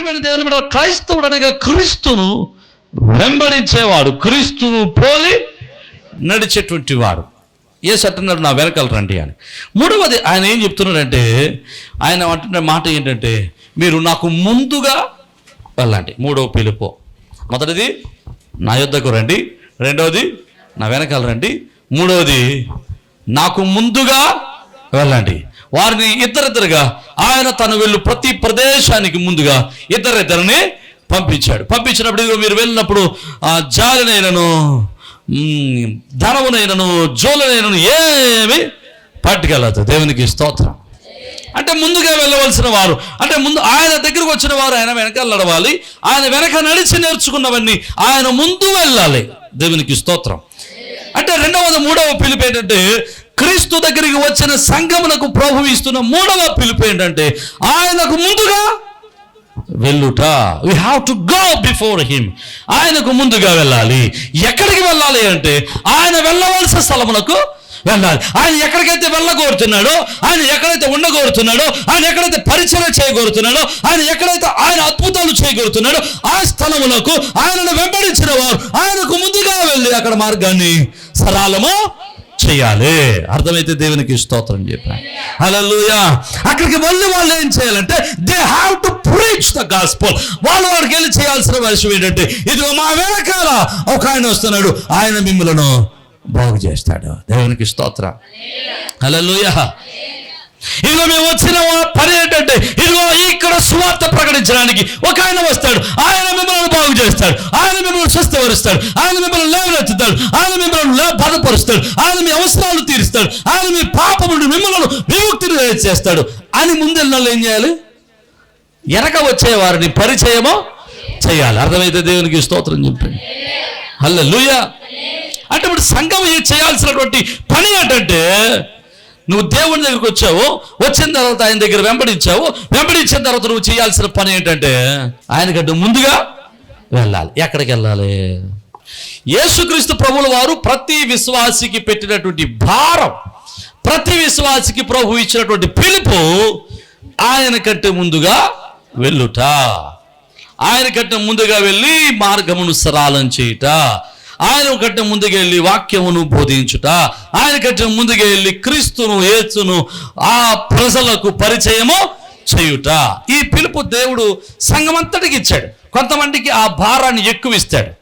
ప్రియమైన దేవుని బిడ్డ క్రైస్తవుడు అనగా క్రీస్తును వెంబడించేవాడు క్రీస్తును పోలి నడిచేటువంటి వాడు. ఏ అంటున్నాడు నా వెనకాల రండి అని. మూడవది ఆయన ఏం చెప్తున్నాడంటే ఆయన అంటున్న మాట ఏంటంటే మీరు నాకు ముందుగా వెళ్ళండి. మూడవ పిలుపు. మొదటిది నా యొద్దకు రండి. రెండవది నా వెనకాల రండి. మూడవది నాకు ముందుగా వెళ్ళండి. వారిని ఇద్దరిద్దరుగా ఆయన తను వెళ్ళు ప్రతి ప్రదేశానికి ముందుగా ఇద్దరిద్దరిని పంపించాడు. పంపించినప్పుడు ఇదిగో మీరు వెళ్ళినప్పుడు ఆ జాలినైనను ధనమునైనను జోలనైనను ఏమి పట్టుకెళ్ళదు దేవునికి స్తోత్రం. అంటే ముందుగా వెళ్ళవలసిన వారు అంటే ముందు ఆయన దగ్గరకు వచ్చిన వారు ఆయన వెనక నడవాలి. ఆయన వెనక నడిచి నేర్చుకున్నవన్నీ ఆయన ముందు వెళ్ళాలి. దేవునికి స్తోత్రం. అంటే రెండవది మూడవ పిలుపు ఏంటంటే క్రీస్తు దగ్గరికి వచ్చిన సంఘమునకు ప్రభు ఇస్తున్న మూడవ పిలుపు ఏంటంటే ఆయనకు ముందుగా వెళ్ళుట. We have to go before him ఆయనకు ముందుగా వెళ్ళాలి. ఎక్కడికి వెళ్ళాలి అంటే ఆయన వెళ్ళవలసిన స్థలమునకు వెళ్ళాలి. ఆయన ఎక్కడికైతే వెళ్ళగోరుతున్నాడో ఆయన ఎక్కడైతే ఉండగోరుతున్నాడో ఆయన ఎక్కడైతే పరిచయం చేయగోరుతున్నాడో ఆయన ఎక్కడైతే ఆయన అద్భుతాలు చేయగోరుతున్నాడో ఆ స్థలములకు ఆయనను వెంబడించిన వారు ఆయనకు ముందుగా వెళ్ళి అక్కడ మార్గాన్ని సరాలము చేయాలి. అర్థమైతే దేవునికి స్తోత్రం చెప్పాను. హల్లెలూయా. అక్కడికి వెళ్ళి వాళ్ళు ఏం చేయాలంటే they have to preach the gospel వాళ్ళు వాడికి వెళ్ళి చేయాల్సిన విషయం ఏంటంటే ఇది మా వెనకాల ఒక ఆయన వస్తున్నాడు. ఆయన మిమ్మలను బాగు చేస్తాడు. దేవునికి స్తోత్రం. హల్లెలూయా. ఇదిగో మేము వచ్చిన పని ఏంటంటే ఇదిగో ఇక్కడ సువార్త ప్రకటించడానికి ఒక ఆయన వస్తాడు. ఆయన చేస్తాడు. ఆయన మిమ్మల్ని స్వస్థపరుస్తాడు. ఆయన మిమ్మల్ని లేవనెత్తుతాడు. ఆయన మిమ్మల్ని బాధపరుస్తాడు ఆయన మీ అవసరాలు తీరుస్తాడు. ఆయన మీ పాపముడు మిమ్మల్ని విముక్తిని చేస్తాడు అని ముందెళ్ళ ఏం చేయాలి? ఎనక వచ్చే వారిని పరిచయమో చేయాలి. అర్థమైతే దేవునికి స్తోత్రం చెప్పండి. లూయ అంటే ఇప్పుడు సంఘం చేయాల్సినటువంటి పని ఏంటంటే నువ్వు దేవుని దగ్గరికి వచ్చావు వచ్చిన తర్వాత ఆయన దగ్గర వెంబడించావు వెంబడించిన తర్వాత నువ్వు చేయాల్సిన పని ఏంటంటే ఆయనకంటే ముందుగా వెళ్ళాలి. ఎక్కడికి వెళ్ళాలి? యేసుక్రీస్తు ప్రభుల వారు ప్రతి విశ్వాసికి పెట్టినటువంటి భారం ప్రతి విశ్వాసికి ప్రభు ఇచ్చినటువంటి పిలుపు ఆయన కంటే ముందుగా వెళ్ళుట. ఆయన కంటే ముందుగా వెళ్ళి మార్గమును సరళం చేయుట. ఆయన కంటే ముందుకు వెళ్ళి వాక్యమును బోధించుట. ఆయన కంటే ముందుకు వెళ్ళి క్రీస్తును ఏచును ఆ ప్రజలకు పరిచయము చేయుట. ఈ పిలుపు దేవుడు సంఘమంతటికి ఇచ్చాడు. కొంతమందికి ఆ భారాన్ని ఎక్కువ ఇస్తాడు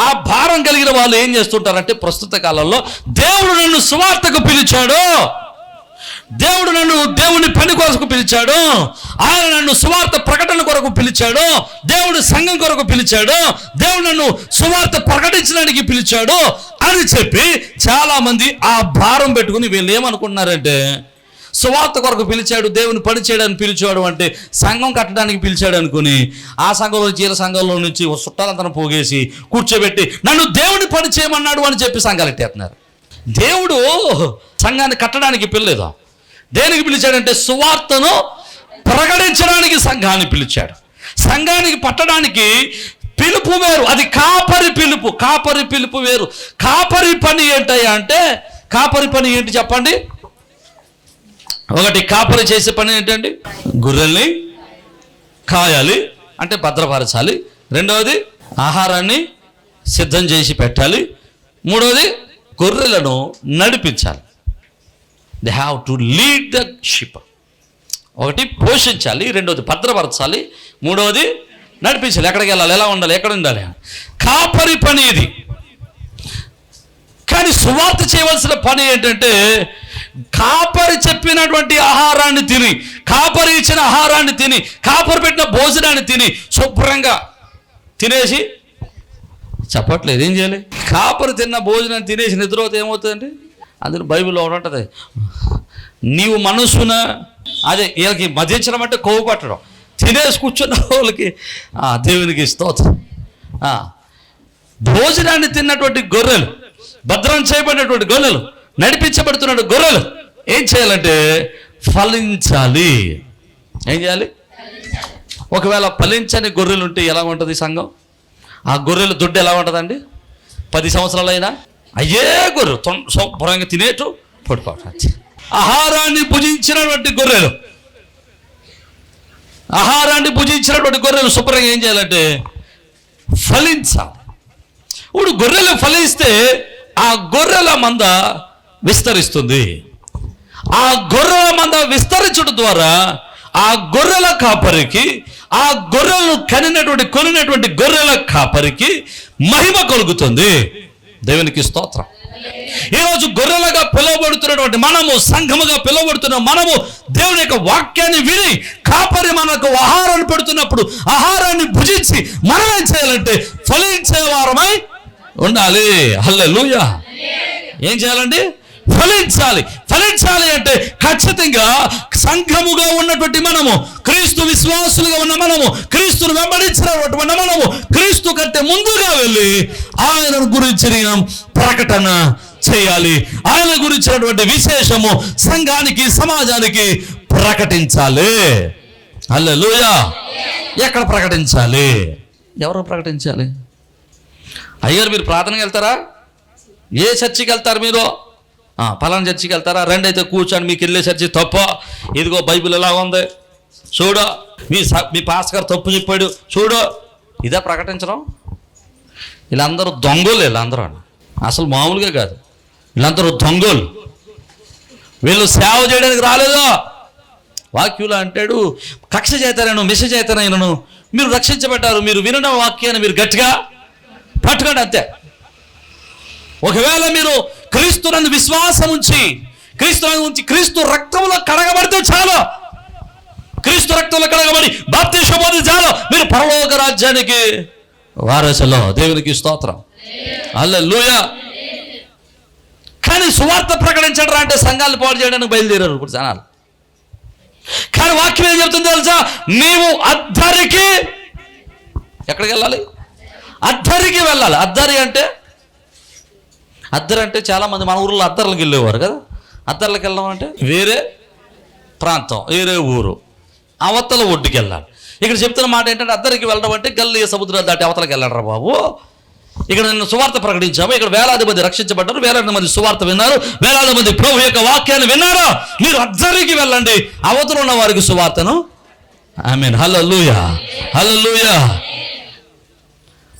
ఆ భారం కలిగిన వాళ్ళు ఏం చేస్తుంటారంటే ప్రస్తుత కాలంలో దేవుడు నన్ను సువార్తకు పిలిచాడు. దేవుడు నన్ను దేవుని పని కొరకు పిలిచాడు. ఆయన నన్ను సువార్త ప్రకటన కొరకు పిలిచాడు. దేవుడు సంఘం కొరకు పిలిచాడు. దేవుడు నన్ను సువార్త ప్రకటించడానికి పిలిచాడు అని చెప్పి చాలా మంది ఆ భారం పెట్టుకుని వీళ్ళు ఏమనుకుంటున్నారంటే సువార్త కొరకు పిలిచాడు దేవుని పని చేయడానికి పిలిచాడు అంటే సంఘం కట్టడానికి పిలిచాడు అనుకుని ఆ సంఘంలో చీర సంఘంలో నుంచి ఓ పోగేసి కూర్చోబెట్టి నన్ను దేవుని పని చేయమన్నాడు అని చెప్పి సంఘాలు ఎట్టేస్తున్నారు దేవుడు సంఘాన్ని కట్టడానికి పిల్లలేదు దేనికి పిలిచాడంటే సువార్తను ప్రకటించడానికి సంఘాన్ని పిలిచాడు. సంఘానికి పట్టడానికి పిలుపు వేరు అది కాపరి పిలుపు కాపరి పిలుపు వేరు. కాపరి పని ఏంటయ్యా అంటే కాపరి పని ఏంటి చెప్పండి? ఒకటి కాపరి చేసే పని ఏంటండి? గొర్రెల్ని కాయాలి. అంటే భద్రపరచాలి. రెండవది ఆహారాన్ని సిద్ధం చేసి పెట్టాలి. మూడవది గొర్రెలను నడిపించాలి. They have to lead the sheep ఒకటి పోషించాలి రెండవది భద్రపరచాలి మూడవది నడిపించాలి. ఎక్కడికి వెళ్ళాలి ఎలా ఉండాలి ఎక్కడ ఉండాలి? కాపరి పని ఇది. కానీ సువార్త చేయవలసిన పని ఏంటంటే కాపరి చెప్పినటువంటి ఆహారాన్ని తిని కాపరి ఇచ్చిన ఆహారాన్ని తిని కాపరి పెట్టిన భోజనాన్ని తిని శుభ్రంగా తినేసి చెప్పట్లేదు. ఏం చేయాలి? కాపరి తిన్న భోజనం తినేసి నిద్రపోతే ఏమవుతుందండి? అందులో బైబిల్లో ఒకటి ఉంటుంది. నీవు మనసున అదే వీళ్ళకి మధించడం అంటే కొవ్వు పట్టడం. తినేసి కూర్చున్న వాళ్ళకి దేవునికి స్తోత్రం. భోజనాన్ని తిన్నటువంటి గొర్రెలు భద్రం చేయబడినటువంటి గొర్రెలు నడిపించబడుతున్నాడు గొర్రెలు. ఏం చేయాలంటే ఫలించాలి. ఏం చేయాలి? ఒకవేళ ఫలించని గొర్రెలు ఉంటే ఎలా ఉంటుంది సంఘం? ఆ గొర్రెలు దుడ్డు ఎలా ఉంటుందండి? పది సంవత్సరాలైనా? అయ్యే గొర్రె తొం- శుభ్రంగా తినేటు పడుకోవటం ఆహారాన్ని భుజించినటువంటి గొర్రెలు. ఆహారాన్ని భుజించినటువంటి గొర్రెలు శుభ్రంగా ఏం చేయాలంటే ఫలించాలి. ఇప్పుడు గొర్రెలు ఫలిస్తే ఆ గొర్రెల మంద విస్తరిస్తుంది. ఆ గొర్రెల మంద విస్తరించడం ద్వారా ఆ గొర్రెల కాపరికి ఆ గొర్రెలను కనినటువంటి కొనినటువంటి గొర్రెల కాపరికి మహిమ కలుగుతుంది. దేవునికి స్తోత్రం. ఈరోజు గొర్రెలుగా పిలువబడుతున్నటువంటి మనము సంఘముగా పిలువబడుతున్న మనము దేవుని యొక్క వాక్యాన్ని విని కాపరి మనకు ఆహారాన్ని పెడుతున్నప్పుడు ఆహారాన్ని భుజించి మనం ఏం చేయాలంటే ఫలించే వారమై ఉండాలి. హల్లెలూయా. ఏం చేయాలండి? ఫలించాలి. ఫలించాలి అంటే ఖచ్చితంగా సంఘముగా ఉన్నటువంటి మనము క్రీస్తు విశ్వాసులుగా ఉన్న మనము క్రీస్తును వెంబడించినటువంటి మనము క్రీస్తు కంటే ముందుగా వెళ్ళి ఆయన గురించి ప్రకటన చేయాలి. ఆయన గురించినటువంటి విశేషము సంఘానికి సమాజానికి ప్రకటించాలి. హల్లెలూయా! ఎక్కడ ప్రకటించాలి? ఎవరు ప్రకటించాలి? అయ్యారు మీరు ప్రార్థనకి వెళ్తారా? ఏ చర్చికి వెళ్తారు మీరు? పలానా చర్చికి వెళ్తారా? రెండు అయితే కూర్చొని మీకు వెళ్ళే చర్చి తప్ప. ఇదిగో బైబిల్ ఎలా ఉంది? చూడు. మీ మీ పాస్ గారు తప్పు చెప్పాడు. చూడు. ఇదే ప్రకటించడం? వీళ్ళందరూ దొంగలు వీళ్ళందరూ అసలు మామూలుగా కాదు. వీళ్ళందరూ దొంగలు. వీళ్ళు సేవ చేయడానికి రాలేదు? వాక్యులు అంటాడు కక్ష చేతారను మిష చేతనైనను మీరు రక్షించబడ్డారు మీరు వినడం వాక్యాన్ని మీరు గట్టిగా పట్టుకోండి అంతే. ఒకవేళ మీరు క్రీస్తునందు విశ్వాసం ఉంచి క్రీస్తు ఉంచి క్రీస్తు రక్తంలో కడగబడితే చాలు. క్రీస్తు రక్తంలో కడగబడి బాప్తీసం పొంది చాలు. మీరు పరలోక రాజ్యానికి వారసులో. దేవునికి స్తోత్రం. అల్లెలూయ కానీ సువార్త ప్రకటించడం అంటే సంఘాలు పాడు చేయడానికి బయలుదేరారు ఇప్పుడు జనాలు. కానీ వాక్యం ఏం చెప్తుంది తెలుసా? నీవు అద్దరికి ఎక్కడికి వెళ్ళాలి? అద్దరికి వెళ్ళాలి. అద్దరి అంటే అద్దరి అంటే చాలా మంది మన ఊర్లో అద్దర్లకు వెళ్ళేవారు కదా? అద్దర్లకు వెళ్ళడం అంటే? వేరే ప్రాంతం వేరే ఊరు. అవతల ఒడ్డుకి వెళ్ళాలి. ఇక్కడ చెప్తున్న మాట ఏంటంటే అద్దరికి వెళ్ళడం అంటే గల్లీ సముద్రాలు దాటి అవతలకి వెళ్ళడరా బాబు. ఇక్కడ నిన్ను సువార్త ప్రకటించాము. ఇక్కడ వేలాది మంది రక్షించబడ్డారు. వేలాది మంది సువార్త విన్నారు. వేలాది మంది ప్రభు యొక్క వాక్యాన్ని విన్నారా? మీరు అద్దరికి వెళ్ళండి. అవతల ఉన్న వారికి సువార్తను. I mean hallelujah. హల్లెలూయా.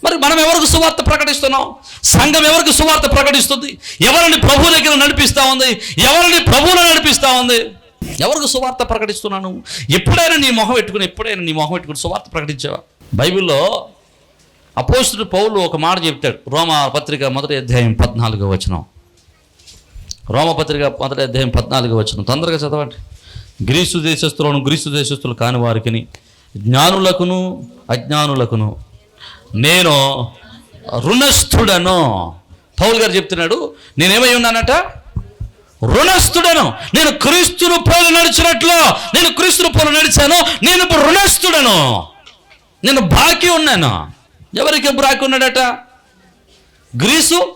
మరి మనం ఎవరికి సువార్త ప్రకటిస్తున్నాం? సంఘం ఎవరికి సువార్త ప్రకటిస్తుంది? ఎవరిని ప్రభు దగ్గర నడిపిస్తా ఉంది? ఎవరిని ప్రభువులో నడిపిస్తా ఉంది? ఎవరికి సువార్త ప్రకటిస్తున్నాను? ఎప్పుడైనా నీ మొహం పెట్టుకుని ఎప్పుడైనా నీ మొహం పెట్టుకుని సువార్త ప్రకటించావా? బైబిల్లో అపోస్తుడు పౌలు ఒక మాట చెప్తాడు. రోమ పత్రిక మొదటి అధ్యాయం పద్నాలుగో వచనం. రోమ పత్రిక మొదటి అధ్యాయం పద్నాలుగో వచనం. తొందరగా చదవండి. గ్రీసు దేశస్తులను గ్రీసు దేశస్తులు కాని వారికిని జ్ఞానులకును అజ్ఞానులకును నేను రుణస్థుడను. పౌల్ గారు చెప్తున్నాడు నేనేమై ఉన్నానట? రుణస్థుడను. నేను క్రీస్తును పోలు నడిచినట్లు. నేను క్రీస్తును పోలు నడిచాను. నేను ఇప్పుడు రుణస్థుడను. నేను బాకీ ఉన్నాను. ఎవరికి బాకీ ఉన్నాడట? గ్రీసు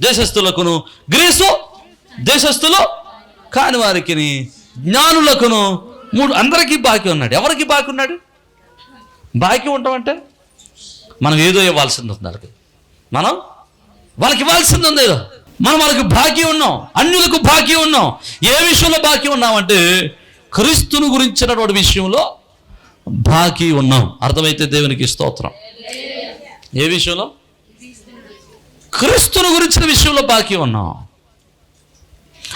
దేశస్థులకును. గ్రీసు దేశస్థులు కాని వారికి జ్ఞానులకును. మూడు అందరికీ బాకీ ఉన్నాడు. ఎవరికి బాకీ ఉన్నాడు? బాకీ ఉంటామంటే మనం ఏదో ఇవ్వాల్సింది ఉంది వాళ్ళకి. మనం? వాళ్ళకి ఇవ్వాల్సింది ఉంది ఏదో. మనం వాళ్ళకి బాకీ ఉన్నాం. అన్యులకు బాకీ ఉన్నాం. ఏ విషయంలో బాకీ ఉన్నామంటే క్రీస్తును గురించినటువంటి విషయంలో బాకీ ఉన్నాం. అర్థమైతే దేవునికి స్తోత్రం. ఏ విషయంలో? క్రీస్తును గురించిన విషయంలో బాకీ ఉన్నాం.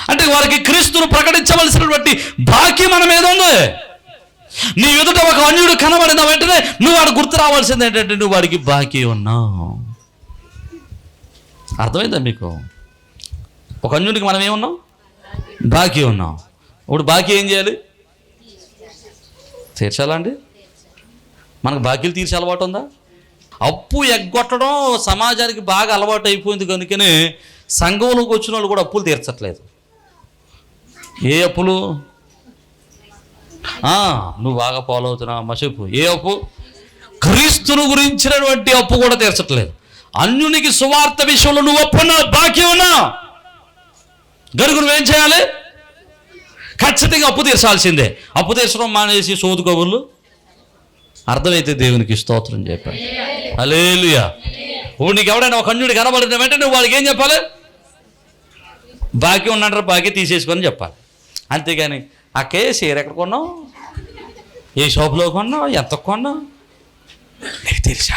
అంటే వారికి క్రీస్తును ప్రకటించవలసినటువంటి బాకీ మన మీద ఉంది. నీ ఎదుట ఒక అన్యుడు కనబడిన వెంటనే నువ్వు వాడు గుర్తు రావాల్సింది ఏంటంటే నువ్వు వాడికి బాకీ ఉన్నావు. అర్థమైందా మీకు? ఒక అన్యుడికి మనం ఏమున్నాం? బాకీ ఉన్నాం. ఇప్పుడు బాకీ ఏం చేయాలి? తీర్చాలండి మనకు బాకీలు తీర్చే అలవాటు ఉందా? అప్పు ఎగ్గొట్టడం సమాజానికి బాగా అలవాటు అయిపోయింది కనుకనే సంఘంలోకి వచ్చిన వాళ్ళు కూడా అప్పులు తీర్చట్లేదు. ఏ అప్పులు? నువ్వు బాగా ఫాలో అవుతున్నావు అమ్మ ఏ అప్పు? క్రీస్తును గురించినటువంటి అప్పు కూడా తీర్చట్లేదు. అన్యునికి సువార్త విషయంలో నువ్వు అప్పున్నా బాకీ ఉన్నా. గరుగు నువ్వేం చేయాలి? ఖచ్చితంగా అప్పు తీర్చాల్సిందే. అప్పు తీర్చడం మానేసి సోదు కబుర్లు. అర్థమైతే దేవునికి స్తోత్రం చెప్పాడు. అలేలుయా ఇప్పుడు నీకు ఎవడైనా ఒక అన్యుడు కనబడిన వెంటనే నువ్వు వాళ్ళకి ఏం చెప్పాలి? బాకీ ఉన్నట్టు బాకీ తీసేసుకొని చెప్పాలి. అంతేగాని ఆ కేసు ఎక్కడ కొన్నావు? ఏ షాపులో కొన్నావు? ఎంత కొన్నావు? నీకు తెలుసా?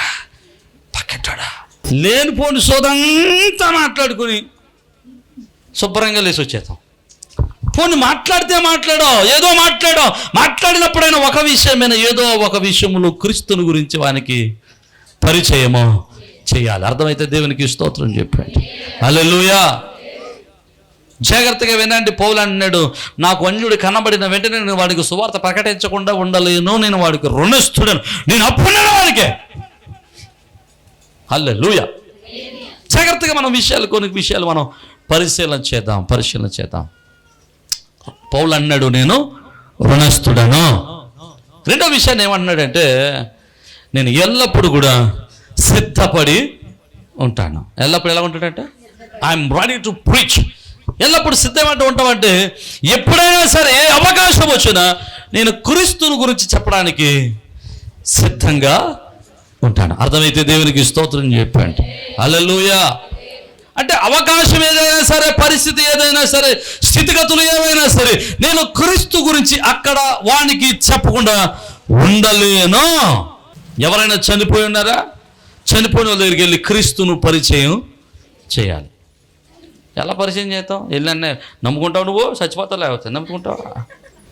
పక్కెట్టాడా లేనిపోని సోదంతా మాట్లాడుకుని శుభ్రంగా లేచి వచ్చేద్దాం పోనీ మాట్లాడితే మాట్లాడో ఏదో మాట్లాడో మాట్లాడినప్పుడైనా ఒక విషయమైనా ఏదో ఒక విషయంలో క్రీస్తుని గురించి వానికి పరిచయమో చేయాలి. అర్థమైతే దేవునికి స్తోత్రం చెప్పండి. అల్లెలుయా జాగ్రత్తగా వినండి. పౌలు అన్నాడు నాకు అన్యుడు కనబడిన వెంటనే నేను వాడికి సువార్త ప్రకటించకుండా ఉండలేను. నేను వాడికి రుణస్తుడను నేను అప్పున్నాను వాడికే. లూయ జాగ్రత్తగా మనం విషయాలు కొన్ని విషయాలు మనం పరిశీలన చేద్దాం పరిశీలన చేద్దాం. పౌలు అన్నాడు నేను రుణస్థుడను. రెండో విషయాన్ని ఏమన్నాడంటే నేను ఎల్లప్పుడూ కూడా సిద్ధపడి ఉంటాను. ఎల్లప్పుడు ఎలా ఉంటాడంటే ఐఎమ్ రెడీ టు ప్రీచ్ ఎల్లప్పుడు సిద్ధమంటూ ఉంటామంటే ఎప్పుడైనా సరే ఏ అవకాశం వచ్చినా నేను క్రీస్తుని గురించి చెప్పడానికి సిద్ధంగా ఉంటాను. అర్థమైతే దేవునికి స్తోత్రం చెప్పండి. అలలుయా అంటే అవకాశం ఏదైనా సరే పరిస్థితి ఏదైనా సరే స్థితిగతులు ఏమైనా సరే నేను క్రీస్తు గురించి అక్కడ వానికి చెప్పకుండా ఉండలేను. ఎవరైనా చనిపోయి ఉన్నారా? చనిపోయిన వాళ్ళ దగ్గరికి వెళ్ళి క్రీస్తును పరిచయం చేయాలి. ఎలా పరిచయం చేస్తాం వెళ్ళి నమ్ముకుంటావు నువ్వు? చచ్చిపోతావు లేకపోతే నమ్ముకుంటావు?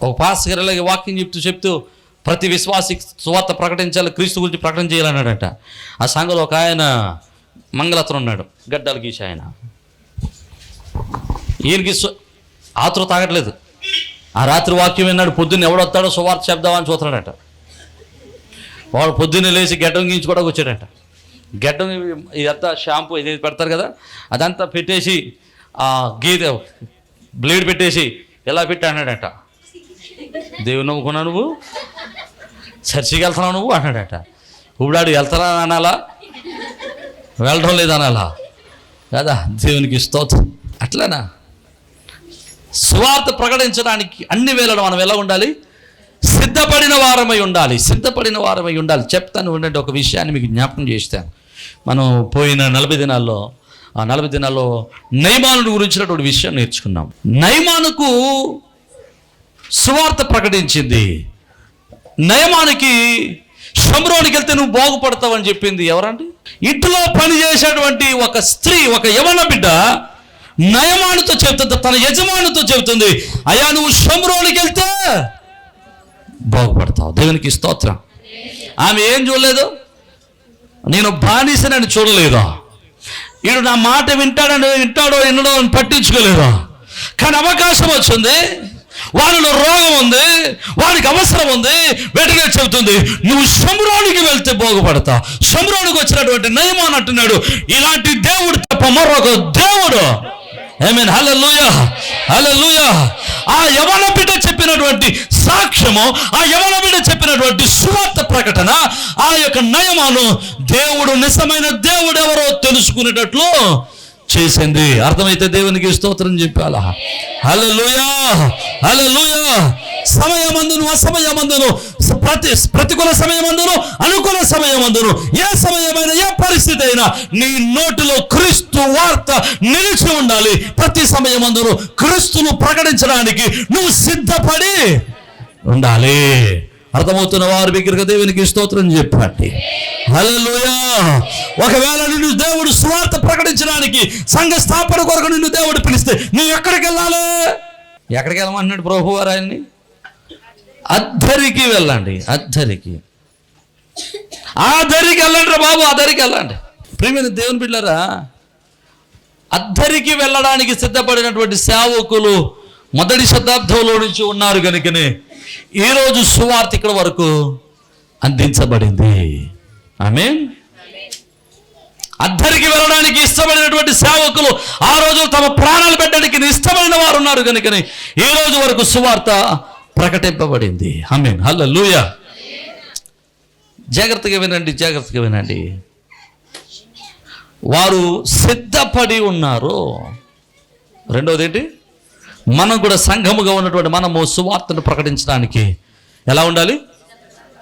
ఒక పాస్ గారి వాకింగ్ చెప్తూ చెప్తూ ప్రతి విశ్వాసి సువార్త ప్రకటించాలి క్రీస్తు గురించి ప్రకటన చేయాలన్నాడట. ఆ సంఘలో ఒక ఆయన మంగళత్రం ఉన్నాడు గడ్డలు గీసి ఆయన. ఈయనకి సు- ఆతుర తాగట్లేదు. ఆ రాత్రి వాక్యం విన్నాడు పొద్దున్న ఎవడొస్తాడో సువార్త చెప్దామని చూస్తున్నాడట. వాడు పొద్దున్నే లేచి గడ్డం గీయించుకోవడానికి వచ్చాడట గడ్డం ఇదంతా షాంపూ ఇది పెడతారు కదా అదంతా పెట్టేసి ఆ గీత బ్లేడ్ పెట్టేసి ఎలా పెట్టి అన్నాడట? దేవుని నమ్ముకున్నా నువ్వు? చర్చికి వెళ్తున్నావు నువ్వు అన్నాడట. ఇప్పుడాడు వెళ్తానా అనాలా? వెళ్ళడం లేదనాలా కదా? దేవునికి స్తోత్రం. అట్లనా? స్వార్థ ప్రకటించడానికి అన్ని వేళలు మనం ఎలా ఉండాలి? సిద్ధపడిన వారమై ఉండాలి. సిద్ధపడిన వారమై ఉండాలి. చెప్తాను ఉండండి ఒక విషయాన్ని మీకు జ్ఞాపకం చేస్తాను. మనం పోయిన నలభై దినాల్లో ఆ నలభై దినాల్లో నైమానుడు గురించినటువంటి విషయం నేర్చుకున్నాం. నైమానుకు సువార్త ప్రకటించింది. నయమానికి షమ్రోనికి వెళ్తే నువ్వు బాగుపడతావని చెప్పింది ఎవరండి? ఇంట్లో పనిచేసేటువంటి ఒక స్త్రీ ఒక యవన బిడ్డ నయమానుతో చెబుతుంది తన యజమానుతో చెబుతుంది అయ్యా నువ్వు షమ్రోనికి వెళ్తే బాగుపడతావు. దేవునికి స్తోత్రం. ఆమె ఏం చూడలేదు? నేను బానిసనని చూడలేదా? వీడు నా మాట వింటాడని వింటాడో వినడో అని పట్టించుకోలేదు కానీ అవకాశం వచ్చింది. వారిలో రోగం ఉంది. వారికి అవసరం ఉంది. వెంటనే చెబుతుంది నువ్వు శంభ్రానికి వెళ్తే బాగుపడతా. శంభ్రానికి వచ్చినటువంటి నయమాన్ అంటున్నాడు. ఇలాంటి దేవుడు తప్ప మరొక దేవుడు. మీన్ హలో హల్లెలూయా ఆ యవన బిడ్డ చెప్పినటువంటి సాక్ష్యము ఆ యవన బిడ్డ చెప్పినటువంటి సువార్త ప్రకటన ఆ యొక్క నయమాను దేవుడు నిజమైన దేవుడు ఎవరో తెలుసుకునేటట్లు చేసింది. అర్థమైతే దేవునికి స్తోత్రం చెప్పాలా? హల్లెలూయా! సమయం సమయమందును అసమయమందును అందును ప్రతి ప్రతికూల సమయమందును అనుకూల సమయమందును ఏ సమయమైనా ఏ పరిస్థితి అయినా నీ నోటిలో క్రీస్తు వార్త నిలిచి ఉండాలి. ప్రతి సమయమందును క్రీస్తును ప్రకటించడానికి నువ్వు సిద్ధపడి ఉండాలి. అర్థమవుతున్న వారి దగ్గరకు దేవునికి స్తోత్రం చెప్పండి. హల్లెలూయా. ఒకవేళ నిన్ను దేవుడు స్వార్థ ప్రకటించడానికి సంఘ స్థాపన కొరకు నిన్ను దేవుడు పిలిస్తే నువ్వు ఎక్కడికి వెళ్ళాలి? ఎక్కడికి వెళ్ళమన్నాడు ప్రభు వారు ఆయన్ని? అద్దరికి వెళ్ళండి అద్దరికి. ఆ దరికి వెళ్ళండి రా బాబు ఆ దరికి వెళ్ళండి. ప్రియమైన దేవుని బిడ్డరా అద్దరికి వెళ్ళడానికి సిద్ధపడినటువంటి సేవకులు మొదటి శతాబ్దంలో నుంచి ఉన్నారు కనుకనే ఈరోజు సువార్త ఇక్కడ వరకు అందించబడింది. ఆమె అద్దరికి వెళ్ళడానికి ఇష్టపడినటువంటి సేవకులు ఆ రోజు తమ ప్రాణాలు పెట్టడానికి ఇష్టమైన వారు ఉన్నారు కనుకని ఈ రోజు వరకు సువార్త ప్రకటింపబడింది. ఆమెన్. హలో లూయ జాగ్రత్తగా వినండి జాగ్రత్తగా వినండి. వారు సిద్ధపడి ఉన్నారు. రెండవది ఏంటి మనం కూడా సంఘముగా ఉన్నటువంటి మనము సువార్తను ప్రకటించడానికి ఎలా ఉండాలి?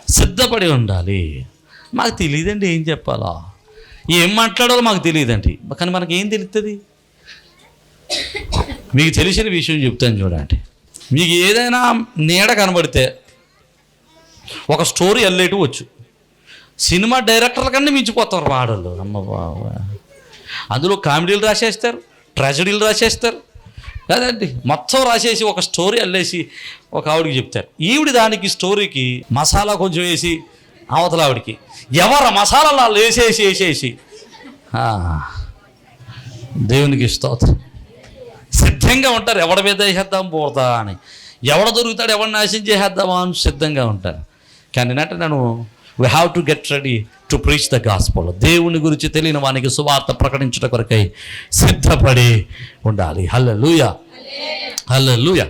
సిద్ధపడి ఉండాలి. మాకు తెలియదండి ఏం చెప్పాలా? ఏం మాట్లాడాలో మాకు తెలియదండి. కానీ మనకి ఏం తెలుస్తుంది మీకు తెలిసిన విషయం చెప్తాను చూడండి. మీకు ఏదైనా నీడ కనబడితే ఒక స్టోరీ వెళ్ళేటు వచ్చు సినిమా డైరెక్టర్ల కన్నా మించిపోతారు వాడలు అమ్మ బాబా అందులో కామెడీలు రాసేస్తారు ట్రాజడీలు రాసేస్తారు. కదండి మొత్తం రాసేసి ఒక స్టోరీ అల్లేసి ఒక ఆవిడకి చెప్తారు. ఈవిడ దానికి స్టోరీకి మసాలా కొంచెం వేసి అవతల ఆవిడకి. ఎవరు మసాలాలు వాళ్ళు వేసేసి వేసేసి. దేవునికి స్తోత్రం. సిద్ధంగా ఉంటారు ఎవడ మీద వేసేద్దాం పోతా అని. ఎవడ దొరుకుతాడు ఎవరిని నాశనం చేసేద్దామా అని సిద్ధంగా ఉంటారు. కానీ అంటే నేను we have to get ready to preach the gospel దేవుని గురించి తెలియని వానికి సువార్త ప్రకటించట కొరకై సిద్ధపడి ఉండాలి. హల్ల లూయ హల్ల లూయ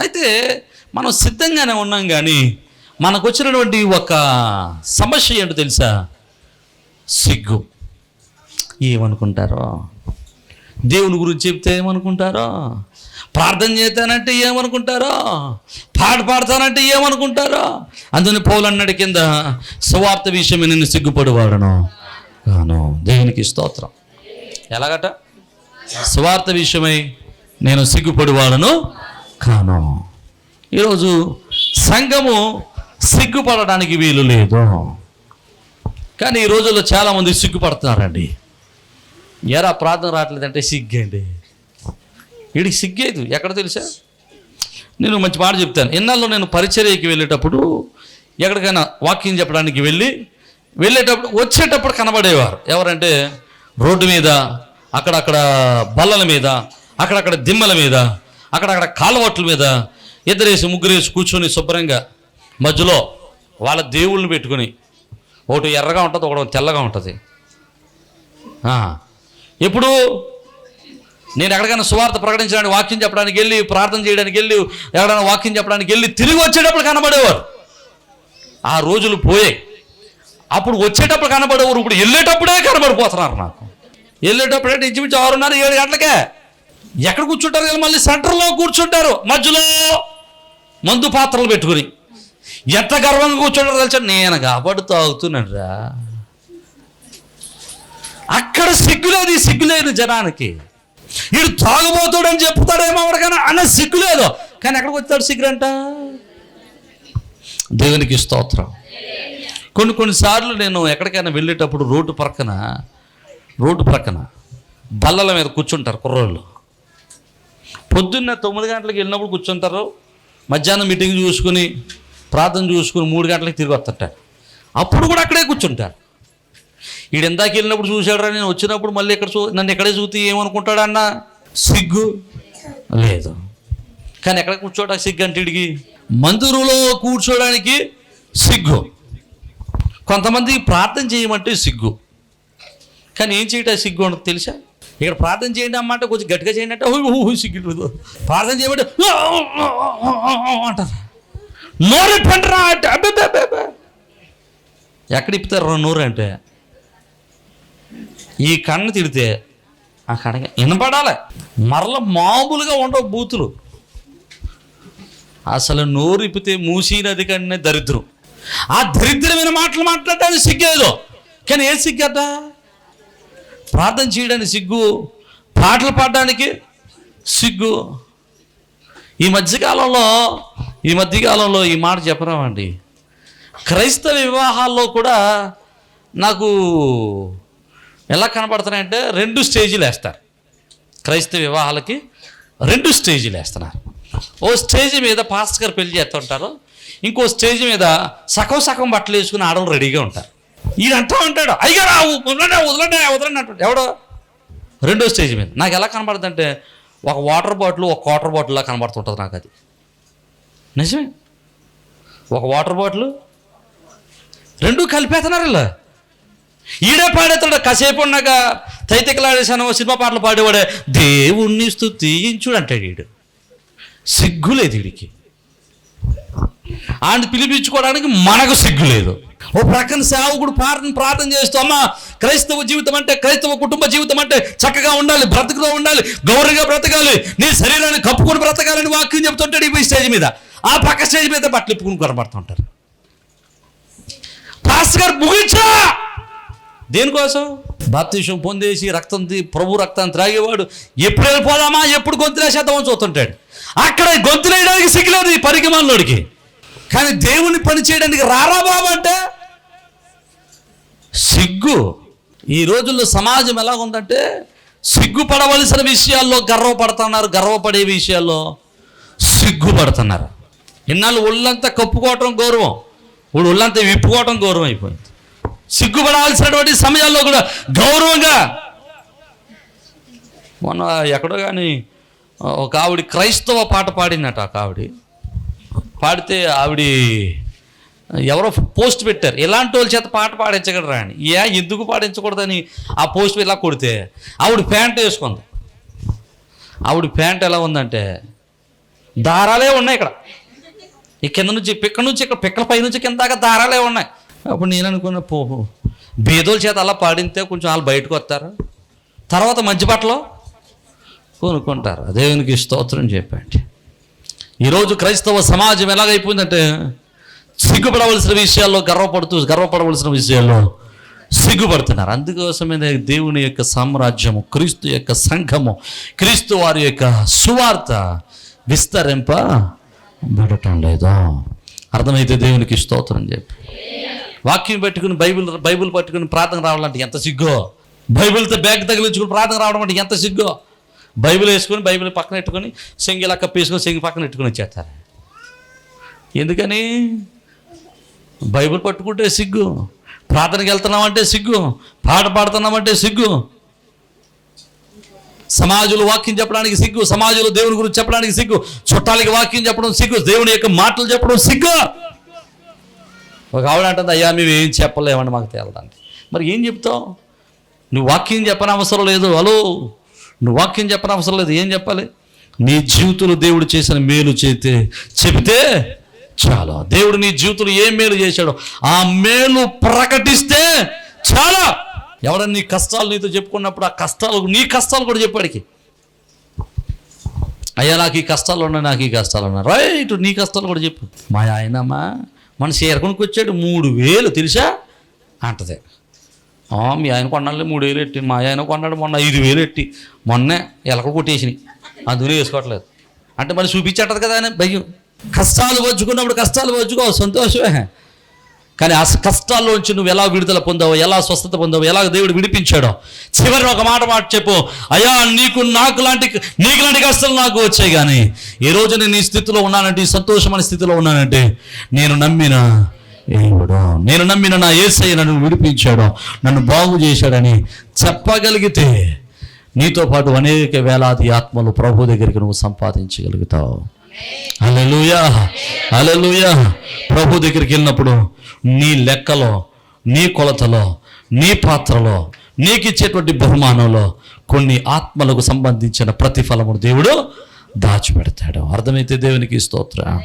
అయితే మనం సిద్ధంగానే ఉన్నాం కానీ మనకు వచ్చినటువంటి ఒక సమస్య ఏంటో తెలుసా? సిగ్గు. ఏమనుకుంటారో? దేవుని గురించి చెప్తే ఏమనుకుంటారో? ప్రార్థన చేస్తానంటే ఏమనుకుంటారో? పాట పాడతానంటే ఏమనుకుంటారో? అందుని పౌలు కింద సువార్త విషయమే నేను సిగ్గుపడివాడను. కాను దేవునికి స్తోత్రం. ఎలాగట? సువార్త విషయమై నేను సిగ్గుపడివాడను కాను. ఈరోజు సంఘము సిగ్గుపడడానికి వీలు లేదు. కానీ ఈ రోజుల్లో చాలామంది సిగ్గుపడుతున్నారండి. ఎరా ప్రార్థన రావట్లేదంటే సిగ్గండి. వీడికి సిగ్గేదు? ఎక్కడ తెలుసా? నేను మంచి మాట చెప్తాను. ఎన్నాళ్ళు నేను పరిచర్యకి వెళ్ళేటప్పుడు ఎక్కడికైనా వాకింగ్ చెప్పడానికి వెళ్ళి వెళ్ళేటప్పుడు వచ్చేటప్పుడు కనబడేవారు. ఎవరంటే రోడ్డు మీద అక్కడక్కడ బల్లల మీద అక్కడక్కడ దిమ్మల మీద అక్కడక్కడ కాలువట్ల మీద ఇద్దరేసి ముగ్గురేసి కూర్చొని శుభ్రంగా మధ్యలో వాళ్ళ దేవుళ్ళని పెట్టుకొని ఒకటి ఎర్రగా ఉంటుంది ఒకటి తెల్లగా ఉంటుంది. ఎప్పుడు నేను ఎక్కడికైనా సువార్త ప్రకటించడానికి వాక్యం చెప్పడానికి వెళ్ళి ప్రార్థన చేయడానికి వెళ్ళి ఎక్కడైనా వాక్యం చెప్పడానికి వెళ్ళి తిరిగి వచ్చేటప్పుడు కనబడేవారు. ఆ రోజులు పోయాయి. అప్పుడు వచ్చేటప్పుడు కనబడేవారు ఇప్పుడు వెళ్ళేటప్పుడే కనబడిపోతున్నారు నాకు. వెళ్ళేటప్పుడు ఇంచుమించు ఆరున్నర ఏడు గంటలకే. ఎక్కడ కూర్చుంటారు మళ్ళీ సెంటర్లో కూర్చుంటారు. మధ్యలో మందు పాత్రలు పెట్టుకుని. ఎంత గర్వంగా కూర్చుంటారు తెలుసా? నేను కాబట్టి తాగుతున్నాను రా అక్కడ సిగ్గులేదు ఈ సిగ్గులేదు జనానికి. వీడు తాగుబోతాడని చెప్తాడేమో ఎవరికైనా. అన్న సిగ్గులేదు కానీ ఎక్కడికి వచ్చాడు సిగ్గురంట దేవునికి స్తోత్రం. కొన్ని కొన్నిసార్లు నేను ఎక్కడికైనా వెళ్ళేటప్పుడు రోడ్డు ప్రక్కన రోడ్డు ప్రక్కన బల్లల మీద కూర్చుంటారు కుర్రోళ్ళు. పొద్దున్న తొమ్మిది గంటలకు వెళ్ళినప్పుడు కూర్చుంటారు. మధ్యాహ్నం మీటింగ్ చూసుకుని ప్రార్థన చూసుకుని మూడు గంటలకు తిరిగి వస్తుంటారు. అప్పుడు కూడా అక్కడే కూర్చుంటారు. ఈడు ఎందాక వెళ్ళినప్పుడు చూశాడురా నేను వచ్చినప్పుడు మళ్ళీ ఇక్కడ చూ నన్ను ఎక్కడే చూసి ఏమనుకుంటాడన్న? సిగ్గు? లేదు. కానీ ఎక్కడ కూర్చోడా సిగ్గు అంటే వీడికి మందిరంలో కూర్చోడానికి సిగ్గు. కొంతమంది ప్రార్థన చేయమంటే సిగ్గు. కానీ ఏం చేయటం సిగ్గు ఉండదు తెలుసా? ఇక్కడ ప్రార్థన చేయండి అమ్మ అంటే కొంచెం గట్టిగా చేయండి అంటే "ఓయ్, ఓయ్, సిగ్గు ప్రార్థన చేయమంటే అంటారు. నోరు. ఎక్కడ ఇప్పుతారు నోరు అంటే? ఈ కన్ను తిడితే ఆ కడగ వినపడాలి. మరల మామూలుగా ఉండవు బూతులు. అసలు నోరిపితే మూసీ నది కన్నా దరిద్రం. ఆ దరిద్రమైన మాటలు మాట్లాడటానికి సిగ్గేదో కానీ ఏ సిగ్గట ప్రార్థన చేయడానికి సిగ్గు పాటలు పాడడానికి సిగ్గు. ఈ మధ్యకాలంలో ఈ మధ్యకాలంలో ఈ మాట చెప్పరామండి. క్రైస్తవ వివాహాల్లో కూడా నాకు ఎలా కనబడుతున్నాయంటే రెండు స్టేజీలు వేస్తారు. క్రైస్తవ వివాహాలకి రెండు స్టేజీలు వేస్తున్నారు. ఓ స్టేజ్ మీద పాస్టర్ గారు పెళ్ళి చేస్తుంటారు. ఇంకో స్టేజ్ మీద సగం సగం బట్టలు వేసుకుని ఆడవాళ్ళు రెడీగా ఉంటారు. ఈయన అంటూ ఉంటాడు. అయ్యా వదలండి వదలండి వదలండి అంటాడు. ఎవడో? రెండో స్టేజ్ మీద. నాకు ఎలా కనబడుతుందంటే ఒక వాటర్ బాటిల్ ఒక వాటర్ బాటిల్లా కనబడుతుంటుంది నాకు అది. నిజమే? ఒక వాటర్ బాటిల్ రెండు కలిపేస్తున్నారు ఇలా. ఈడే పాడేస్తాడు కాసేపు ఉన్నాక తైతికలాడేశాను సినిమా పాటలు పాడేవాడే దేవుణ్ణి స్థుతించుడు అంటాడు వీడు సిగ్గులేదు వీడికి ఆయన పిలిపించుకోవడానికి మనకు సిగ్గు లేదు. ఓ ప్రక్కన సేవకుడు ప్రార్థన ప్రార్థన చేస్తూ అమ్మా క్రైస్తవ జీవితం అంటే క్రైస్తవ కుటుంబ జీవితం అంటే చక్కగా ఉండాలి బ్రతుకుతూ ఉండాలి గౌరవంగా బ్రతకాలి నీ శరీరాన్ని కప్పుకొని బ్రతకాలని వాక్యం చెప్తుంటాడు ఈ స్టేజ్ మీద. ఆ పక్క స్టేజ్ మీద బట్టలు ఇప్పుకుని కొనబడుతుంటారు పాస్ గారు ముగించా! దేనికోసం? బాప్తీషం పొందేసి రక్తం ప్రభు రక్తాన్ని త్రాగేవాడు. ఎప్పుడు వెళ్ళిపోదామా ఎప్పుడు గొంతులేసేద్దామని చూస్తుంటాడు. అక్కడ గొంతులేయడానికి సిగ్గులేదు ఈ పరిగమల్లోడికి కానీ దేవుని పని చేయడానికి రారా బాబు అంటే? సిగ్గు. ఈ రోజుల్లో సమాజం ఎలా ఉందంటే సిగ్గుపడవలసిన విషయాల్లో గర్వపడుతున్నారు గర్వపడే విషయాల్లో సిగ్గుపడుతున్నారు. ఇన్నాళ్ళు ఒళ్ళంతా కప్పుకోవటం గౌరవం. ఇప్పుడు ఒళ్ళంతా విప్పుకోవటం గౌరవం అయిపోయింది. సిగ్గుపడాల్సినటువంటి సమయాల్లో కూడా గౌరవంగా మొన్న ఎక్కడో కానీ ఒక ఆవిడ క్రైస్తవ పాట పాడిందట ఒక ఆవిడ. పాడితే ఆవిడ ఎవరో పోస్ట్ పెట్టారు. ఇలాంటి వాళ్ళ చేత పాట పాడించగలరా అని. ఏ ఎందుకు పాడించకూడదని ఆ పోస్ట్ ఇలా కొడితే? ఆవిడ ప్యాంట్ వేసుకుంది. ఆవిడ ప్యాంట్ ఎలా ఉందంటే దారాలే ఉన్నాయి ఇక్కడ. ఈ కింద నుంచి పిక్క నుంచి ఇక్కడ పిక్కల పై నుంచి కింద దాకా దారాలే ఉన్నాయి. అప్పుడు నేను అనుకున్న పో బీదోల చేత అలా పాడితే కొంచెం వాళ్ళు బయటకు వస్తారు? తర్వాత మంచి బట్టలు కొనుక్కుంటారు. దేవునికి స్తోత్రం చెప్పండి. ఈరోజు క్రైస్తవ సమాజం ఎలాగైపోయిందంటే సిగ్గుపడవలసిన విషయాల్లో గర్వపడుతూ గర్వపడవలసిన విషయాల్లో సిగ్గుపడుతున్నారు. అందుకోసమే దేవుని యొక్క సామ్రాజ్యము క్రీస్తు యొక్క సంఘము క్రీస్తు వారి యొక్క సువార్త విస్తరింప బడటం లేదు. అర్థమైతే దేవునికి స్తోత్రం చెప్పి వాక్యం పెట్టుకుని బైబిల్ బైబిల్ పట్టుకుని ప్రార్థన రావాలంటే ఎంత సిగ్గో? బైబిల్తో బ్యాగ్ తగిలించుకుని ప్రార్థన రావడం అంటే ఎంత సిగ్గో? బైబిల్ వేసుకొని బైబిల్ పక్కన పెట్టుకొని సెంగి ఇలా కప్పేసుకొని సెంగి పక్కన పెట్టుకుని వచ్చేస్తారు. ఎందుకని? బైబిల్ పట్టుకుంటే సిగ్గు. ప్రార్థనకి వెళ్తున్నామంటే సిగ్గు. పాట పాడుతున్నామంటే సిగ్గు. సమాజంలో వాక్యం చెప్పడానికి సిగ్గు. సమాజంలో దేవుని గురించి చెప్పడానికి సిగ్గు. చుట్టాలకి వాక్యం చెప్పడం సిగ్గు. దేవుని యొక్క మాటలు చెప్పడం సిగ్గు. ఒక ఆవిడ అంటుంది అయ్యా మేము ఏం చెప్పలేమని మాకు తేలడానికి మరి ఏం చెప్తావు? నువ్వు వాక్యం చెప్పని అవసరం లేదు హలో. నువ్వు వాక్యం చెప్పని అవసరం లేదు ఏం చెప్పాలి? నీ జీవితంలో దేవుడు చేసిన మేలు చేస్తే చెబితే చాలా. దేవుడు నీ జీవితంలో ఏం మేలు చేశాడో ఆ మేలు ప్రకటిస్తే చాలా. ఎవడన్నా నీ కష్టాలు నీతో చెప్పుకున్నప్పుడు ఆ కష్టాలు నీ కష్టాలు కూడా చెప్పాడికి అయ్యా నాకు ఈ కష్టాలు ఉన్నాయి నాకు ఈ కష్టాలు ఉన్నాయి. రైట్ నీ కష్టాలు కూడా చెప్పు. మా ఆయనమ్మా మన చేరుకునికి వచ్చాడు మూడు వేలు తెలుసా? అంటది. మీ ఆయన కొన్నాళ్ళు మూడు వేలు ఎట్టి మా ఆయన కొన్నాడు మొన్న ఐదు వేలు ఎట్టి. మొన్నే ఎలకలు కొట్టేసినాయి. అందులో వేసుకోవట్లేదు. అంటే మరి చూపించట్టదు కదా అని భయం. కష్టాలు వచ్చుకున్నప్పుడు కష్టాలు వచ్చుకో సంతోషమే. కానీ ఆ కష్టాల్లోంచి నువ్వు ఎలా విడుదల పొందావో ఎలా స్వస్థత పొందావో ఎలా దేవుడు విడిపించాడో చివరి ఒక మాట మాట చెప్పు. అయ్యా నీకు నాకు లాంటి నీకు లాంటి కష్టాలు నాకు వచ్చాయి కానీ ఈ రోజు నేను ఈ స్థితిలో ఉన్నానంటే ఈ సంతోషమైన స్థితిలో ఉన్నానంటే నేను నమ్మిన దేవుడు? నేను నమ్మిన నా ఏసయ్య నన్ను విడిపించాడు నన్ను బాగు చేశాడని చెప్పగలిగితే నీతో పాటు అనేక వేలాది ఆత్మలు ప్రభు దగ్గరికి నువ్వు సంపాదించగలుగుతావు. అలలుయా అలలుయా ప్రభు దగ్గరికి వెళ్ళినప్పుడు నీ లెక్కలో నీ కొలతలో నీ పాత్రలో నీకు ఇచ్చేటువంటి బహుమానంలో కొన్ని ఆత్మలకు సంబంధించిన ప్రతిఫలము దేవుడు దాచిపెడతాడు. అర్థమైతే దేవునికి స్తోత్ర.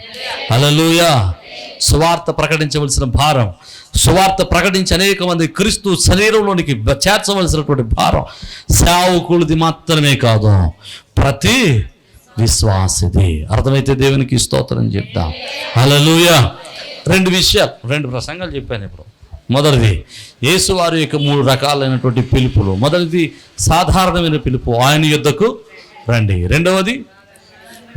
అలలుయా సువార్త ప్రకటించవలసిన భారం సువార్త ప్రకటించి అనేక మంది క్రీస్తు శరీరంలోనికి చేర్చవలసినటువంటి భారం సేవకులది మాత్రమే కాదు. ప్రతి విశ్వాసిది. అర్థమైతే దేవునికి స్తోత్రం చెప్తాం. అలలుయ రెండు విషయాలు రెండు ప్రసంగాలు చెప్పాను ఇప్పుడు. మొదటిది యేసువారి యొక్క మూడు రకాలైనటువంటి పిలుపులు. మొదటిది సాధారణమైన పిలుపు ఆయన యుద్ధకు రండి. రెండవది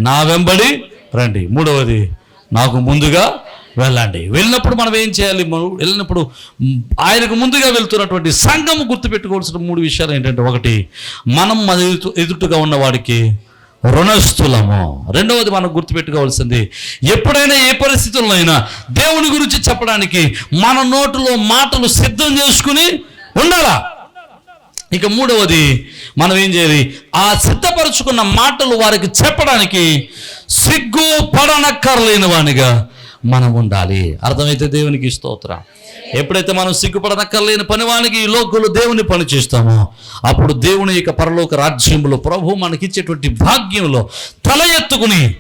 నా వెంబడి రండి. మూడవది నాకు ముందుగా వెళ్ళండి. వెళ్ళినప్పుడు మనం ఏం చేయాలి? వెళ్ళినప్పుడు ఆయనకు ముందుగా వెళ్తున్నటువంటి సంఘం గుర్తుపెట్టుకోవాల్సిన మూడు విషయాలు ఏంటంటే ఒకటి మనం మన ఎదుట- ఉన్నవాడికి రుణస్థులము. రెండవది మనం గుర్తుపెట్టుకోవాల్సింది ఎప్పుడైనా ఏ పరిస్థితుల్లో అయినా దేవుని గురించి చెప్పడానికి మన నోటిలో మాటలు సిద్ధం చేసుకుని ఉండాలా? ఇక మూడవది మనం ఏం చేయాలి? ఆ సిద్ధపరచుకున్న మాటలు వారికి చెప్పడానికి సిగ్గు పడనక్కర్లేని వానిగా మనం ఉండాలి. అర్థమైతే దేవునికి స్తోత్రం. ఎప్పుడైతే మనం సిగ్గుపడనక్కర్లేని పనివానికి ఈ లోకంలో దేవుని పని చేస్తామో అప్పుడు దేవుని యొక్క పరలోక రాజ్యంలో ప్రభు మనకిచ్చేటువంటి భాగ్యంలో తల ఎత్తుకుని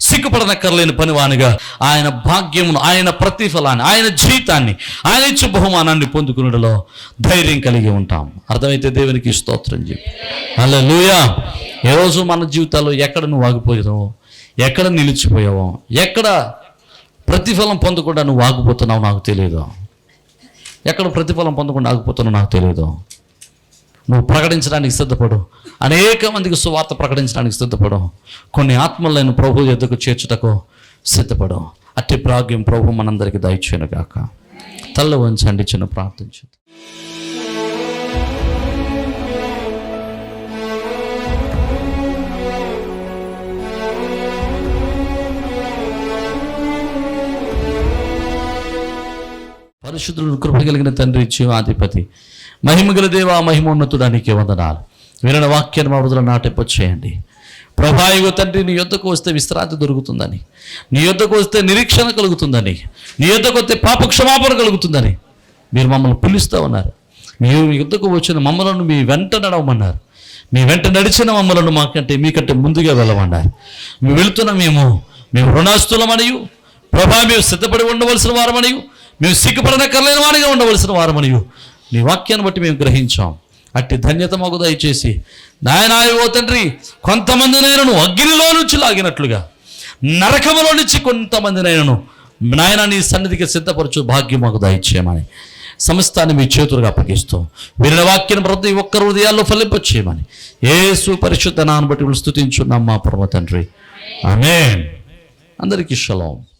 సిగ్గుపడనక్కర్లేని పనివానిగా ఆయన భాగ్యమును ఆయన ప్రతిఫలాన్ని ఆయన జీవితాన్ని ఆయన ఇచ్చే బహుమానాన్ని పొందుకున్నలో ధైర్యం కలిగి ఉంటాం. అర్థమైతే దేవునికి స్తోత్రం చెప్పి. అలా లూయా ఏ రోజు మన జీవితాల్లో ఎక్కడ నువ్వు ఆగిపోయావో ఎక్కడ నిలిచిపోయావో ఎక్కడ ప్రతిఫలం పొందకుండా నువ్వు ఆగిపోతున్నావు నాకు తెలియదు. ఎక్కడ ప్రతిఫలం పొందకుండా ఆగిపోతున్నా నాకు తెలియదు నువ్వు ప్రకటించడానికి సిద్ధపడు. అనేక మందికి సువార్త ప్రకటించడానికి సిద్ధపడు. కొన్ని ఆత్మలను ప్రభు ఎద్దుకు చేర్చుటకు సిద్ధపడు. అట్టి ప్రాగ్యం ప్రభు మనందరికీ దయచేయను గాక తల్ల వంచండి చిన్న ప్రార్థించు పరిశుద్ధుడు కృప కలిగిన తండ్రి జీవాధిపతి మహిమగల దేవ మహిమోన్నతుడా నీకే వందనాలు. వినని వాక్యాన్ని మా వృధులు నాటింపచేయండి ప్రభాయుగ తండ్రి నీ యొద్దకు వస్తే విశ్రాంతి దొరుకుతుందని. నీ యొద్దకు వస్తే నిరీక్షణ కలుగుతుందని. నీ యొద్దకు వస్తే పాప క్షమాపణ కలుగుతుందని మీరు మమ్మల్ని పిలుస్తూ ఉన్నారు. మీరు మీ యుద్ధకు వచ్చిన మమ్మలను మీ వెంట నడవమన్నారు. మీ వెంట నడిచిన మమ్మలను మాకంటే మీకంటే ముందుగా వెళ్ళమన్నారు. మేము వెళుతున్న మేము. మేము రుణాస్తులమనియు. ప్రభా మేము సిద్ధపడి ఉండవలసిన వారమనియు. మేము సిగ్గుపడనక్కర్లేని వారిగా ఉండవలసిన వారమనియు. నీ వాక్యాన్ని బట్టి మేము గ్రహించాం. అట్టి ధన్యత మాకు దయచేసి. నాయనాయ ఓ తండ్రి కొంతమంది నేను అగ్నిలో నుంచి లాగినట్లుగా నరకములో నుంచి కొంతమంది నేను నాయన నీ సన్నిధికి సిద్ధపరచు భాగ్యం మాకు దయచేయమని సమస్తాన్ని మీ చేతులుగా అప్పగిస్తాం వినిన వాక్యం ప్రతి ఒక్క హృదయాల్లో ఫలింపచేయమని. ఏసు పరిశుద్ధ నాన్న బట్టి స్తుతించున్నాం మా పరమ తండ్రి. ఆమేన్. అందరికీ షలోం.